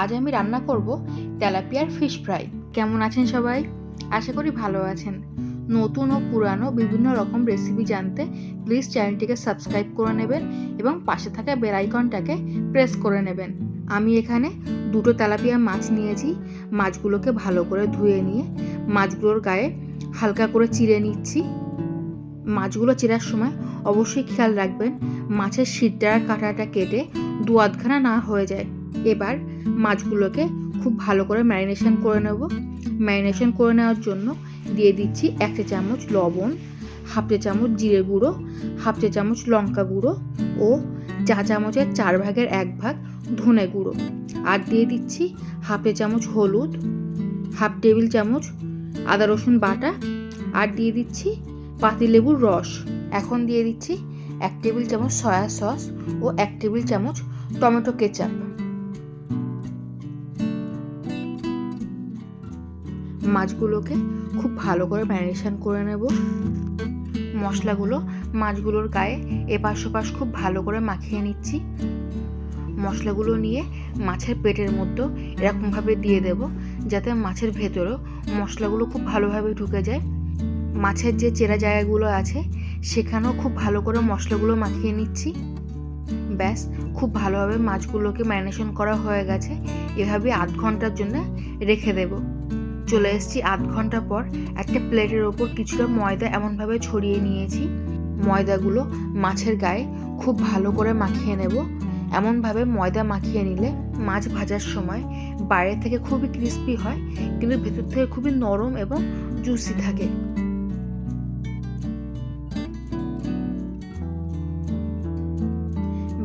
আজ আমি রান্না করব তেলাপিয়ার ফিশ ফ্রাই কেমন আছেন সবাই? আশা করি ভালো আছেন। নতুন ও পুরানো বিভিন্ন রকম রেসিপি জানতে প্লিজ চ্যানেলটিকে সাবস্ক্রাইব করে নেবেন এবং পাশে থাকা বেল আইকনটাকে প্রেস করে নেবেন। আমি এখানে দুটো তেলাপিয়া মাছ নিয়েছি। মাছগুলোকে ভালো করে ধুয়ে নিয়ে মাছগুলোর গায়ে হালকা করে চিড়ে নিচ্ছি। মাছগুলো চেরার সময় অবশ্যই খেয়াল রাখবেন, মাছের আর কাঁটাটা কেটে দু আধখানা না হয়ে যায়। এবার মাছগুলোকে খুব ভালো করে ম্যারিনেশন করে নেব। ম্যারিনেশন করে নেওয়ার জন্য দিয়ে দিচ্ছি এক চা চামচ লবণ, হাফ চা চামচ জিরে গুঁড়ো, হাফ চা চামচ লঙ্কা গুঁড়ো ও চা চামচের চার ভাগের এক ভাগ ধনে গুঁড়ো। আর দিয়ে দিচ্ছি হাফ চা চামচ হলুদ, হাফ টেবিল চামচ আদা রসুন বাটা আর দিয়ে দিচ্ছি পাতিলেবুর রস। এখন দিয়ে দিচ্ছি এক টেবিল চামচ সয়া সস ও এক টেবিল চামচ টমেটো কেচাপ। মাছগুলোকে খুব ভালো করে ম্যারিনেশন করে নেব। মশলাগুলো মাছগুলোর গায়ে এপাশ ওপাশ খুব ভালো করে মাখিয়ে নিচ্ছি। মশলাগুলো নিয়ে মাছের পেটের মধ্যে এরকমভাবে দিয়ে দেব, যাতে মাছের ভেতরেও মশলাগুলো খুব ভালোভাবে ঢুকে যায়। মাছের যে চেরা জায়গাগুলো আছে, সেখানেও খুব ভালো করে মশলাগুলো মাখিয়ে নিচ্ছি। ব্যাস, খুব ভালোভাবে মাছগুলোকে ম্যারিনেশন করা হয়ে গেছে। এভাবে আধ ঘণ্টার জন্য রেখে দেব। চলে এসেছি আধ ঘণ্টা পর। একটা প্লেটের ওপর কিছুটা ময়দা এমনভাবে ছড়িয়ে নিয়েছি। ময়দাগুলো মাছের গায়ে খুব ভালো করে মাখিয়ে নেব। এমনভাবে ময়দা মাখিয়ে নিলে মাছ ভাজার সময় বাইরে থেকে খুবই ক্রিস্পি হয়, কিন্তু ভেতর থেকে খুবই নরম এবং জুসি থাকে।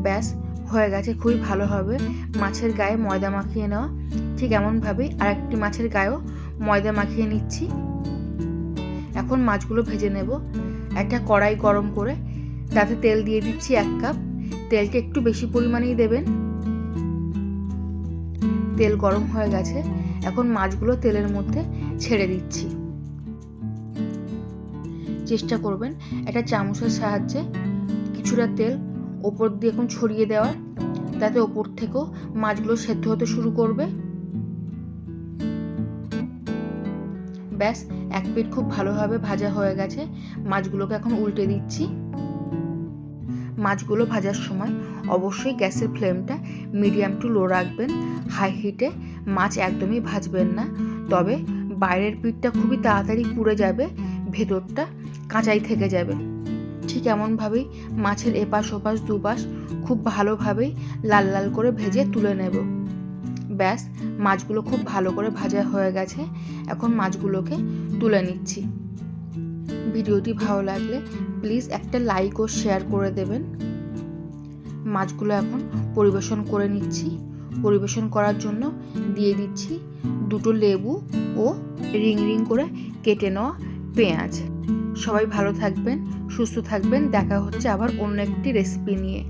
ব্যাস, হয়ে গেছে খুবই ভালো হবে মাছের গায়ে ময়দা মাখিয়ে নেওয়া। ঠিক এমনভাবেই আরেকটি মাছের গায়েও ময়দা মাখিয়ে নিচ্ছি। এখন মাছগুলো ভেজে নেব। একটা কড়াই গরম করে তাতে তেল দিয়ে দিচ্ছি এক কাপ। তেলটা একটু বেশি পরিমাণেই দেবেন। তেল গরম হয়ে গেছে। এখন মাছগুলো তেলের মধ্যে ছেড়ে দিচ্ছি। চেষ্টা করবেন একটা চামচের সাহায্যে কিছুটা তেল ওপর দিয়ে এখন ছড়িয়ে দেওয়ার। তাতে ওপর থেকেও মাছগুলো সেদ্ধ হতে শুরু করবে। ব্যাস, এক পিঠ খুব ভালোভাবে ভাজা হয়ে গেছে। মাছগুলোকে এখন উল্টে দিচ্ছি। মাছগুলো ভাজার সময় অবশ্যই গ্যাসের ফ্লেমটা মিডিয়াম টু লো রাখবেন। হাই হিটে মাছ একদমই ভাজবেন না। তবে বাইরের পিঠটা খুবই তাড়াতাড়ি পুড়ে যাবে, ভেতরটা কাঁচাই থেকে যাবে। ঠিক এমনভাবেই মাছের এপাশ ওপাশ দুপাশ খুব ভালোভাবেই লাল লাল করে ভেজে তুলে নেব। ব্যাস, মাছগুলো খুব ভালো করে ভাজা হয়ে গেছে। এখন মাছগুলোকে তুলে নিচ্ছি। ভিডিওটি ভালো লাগলে প্লিজ একটা লাইক ও শেয়ার করে দেবেন। মাছগুলো এখন পরিবেশন করে নিচ্ছি। পরিবেশন করার জন্য দিয়ে দিচ্ছি দুটো লেবু ও রিং রিং করে কেটে নেওয়া পেঁয়াজ। সবাই ভালো থাকবেন, সুস্থ থাকবেন। দেখা হচ্ছে আবার অন্য একটি রেসিপি নিয়ে।